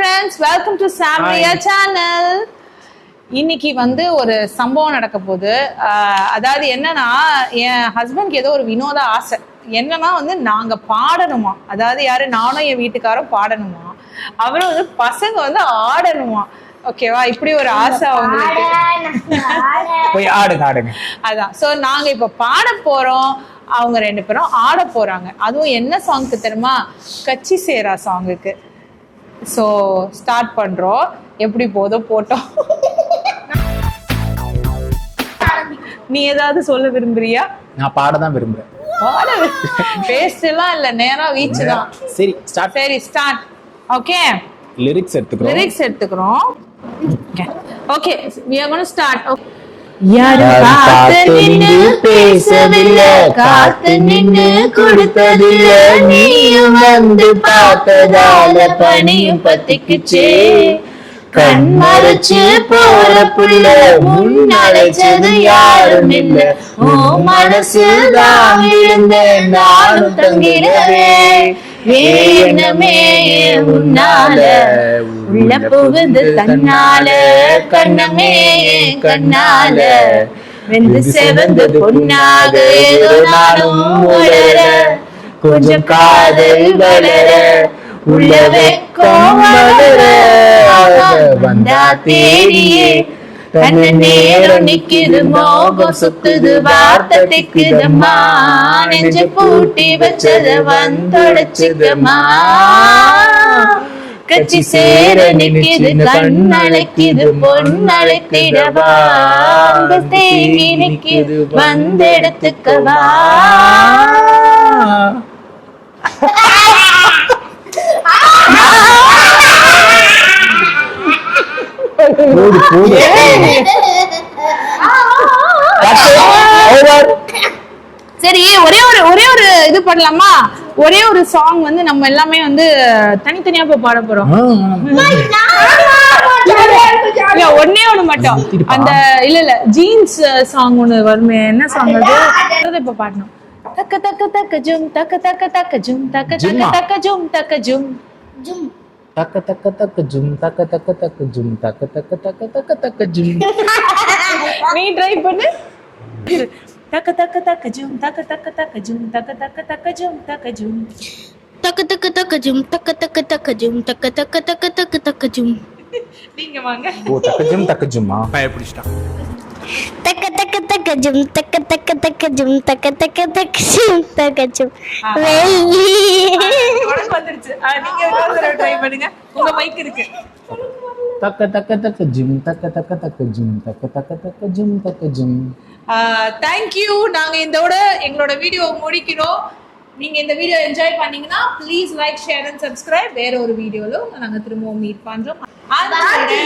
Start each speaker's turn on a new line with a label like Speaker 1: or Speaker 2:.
Speaker 1: Friends welcome to Samriya channel இன்னைக்கு வந்து ஒரு சம்பவம் நடக்க போகுது. அதாவது என்னன்னா என் ஹஸ்பண்ட்க்கு ஏதோ ஒரு வினோத ஆசை. என்னன்னா வந்து நாங்க பாடணுமா? அதாவது யாரு? நானும் என் வீட்டுக்காரும் பாடணுமா? அவரும் வந்து பசங்க வந்து ஆடணுமா? ஓகேவா இப்படி ஒரு ஆசை அவங்களுக்கு.
Speaker 2: போய் ஆடுங்க ஆடுங்க.
Speaker 1: அதான். சோ நாங்க இப்ப பாட போறோம். அவங்க ரெண்டு பேரும் ஆட போறாங்க. அதுவும் என்ன சாங்க்கு தெரியுமா? கச்சி சேரா சாங்குக்கு சோ ஸ்டார்ட் பண்றோம். எப்படி போதோ போட்டோம். நீ ஏதாவது சொல்ல விரும்புறியா?
Speaker 2: நான் பாட தான் விரும்புறேன்
Speaker 1: பேஸ்ட் எல்லாம் இல்ல நேரா வீச்சு தான்.
Speaker 2: சரி ஸ்டார்ட்
Speaker 1: சரி ஸ்டார்ட் ஓகே
Speaker 2: லிரிக்ஸ் எடுத்துக்கிறோம்.
Speaker 1: லிரிக்ஸ் எடுத்துக்கிறோம். Okay we are going to start. Okay.
Speaker 2: யாரும் பார்த்து நின்னு பேசவில்லை, காத்து நின்னு கொடுத்ததில்ல, நீயும் வந்து பார்த்ததால பனியும் பத்திக்குச்சே. கண் மறைச்சு போற புள்ள முன்னழைச்சது யாரும் இல்ல ஓ மனசு தான் நானும் தங்கிடவே வேணமே உன்னால. உள்ள புகுந்து தன்னால. கண்ணமே கண்ணால. வெந்து செவந்து பொன்னாக ஏதோ நாளும் உளர கொஞ்சம் காதல் வளர. உள்ள வெக்கம் வளர வந்தா தேரியே கண்ண நேரம் நிக்குது மோகம் சுத்துது வார்த்தை திக்குதம்மா. நெஞ்சு பூட்டி வச்சத வந்தொடைச்சுதம்மா கச்சி சேர நிக்குது கண்ணழைக்குது பொண்ணழைத்திடவா. தேங்கி நிக்குது வந்தெடுத்துக்கவா.
Speaker 1: சரி ஒரே ஒரு ஒரே ஒரு இது பண்ணலாமா? ஒரே ஒரு சாங் வந்து நம்ம எல்லாமே வந்து தனித்தனியா போய் பாட போறோம். இல்ல ஒண்ணே மட்டும். அந்த இல்ல இல்ல ஜீன்ஸ் சாங் ஒண்ணு வருமே. என்ன சாங் அது? இப்ப பாடணும். தக்க தக்க தக்க ஜும் தக்க தக்க தக்க ஜும் தக்க தக்க? தக்க ஜும் தக்க ஜும்.
Speaker 2: தக்க தக்க தக்க ஜும் தக்க தக்க தக்க ஜும் தக்க தக்க தக்க தக்க தக்க ஜும்
Speaker 1: நீ ட்ரை பண்ணு தக்க தக்க தக்க ஜும் தக்க தக்க தக்க ஜும் தக்க தக்க தக்க ஜும் தக்க ஜும்
Speaker 3: தக்க தக்க தக்க ஜும் தக்க தக்க தக்க ஜும் தக்க தக்க தக்க தக்க தக்க ஜும்
Speaker 1: நீங்க வாங்க
Speaker 2: ஓ தக்க ஜும் தக்க ஜும்மா
Speaker 3: தக்க தக்க தக்க ஜும் தக்க தக்க தக்க ஜும் தக்க தக்க தக்க ஜும் தக்க ஜும்
Speaker 1: உனக்கு வந்துருச்சு. நீங்க இன்னொரு தடவை ட்ரை பண்ணுங்க. உங்க மைக் இருக்கு.
Speaker 2: தக்க தக்க தக்க ஜும் தக்க தக்க தக்க ஜும் தக்க தக்க தக்க ஜும் தக்க ஜும்
Speaker 1: தேங்க்யூ நாங்க இதோட எங்களோட வீடியோ முடிக்கிறோம். நீங்க இந்த வீடியோ என்ஜாய் பண்ணீங்கன்னா please like share and subscribe வேற ஒரு வீடியோல நாங்க திரும்பவும் மீட் பண்றோம். Until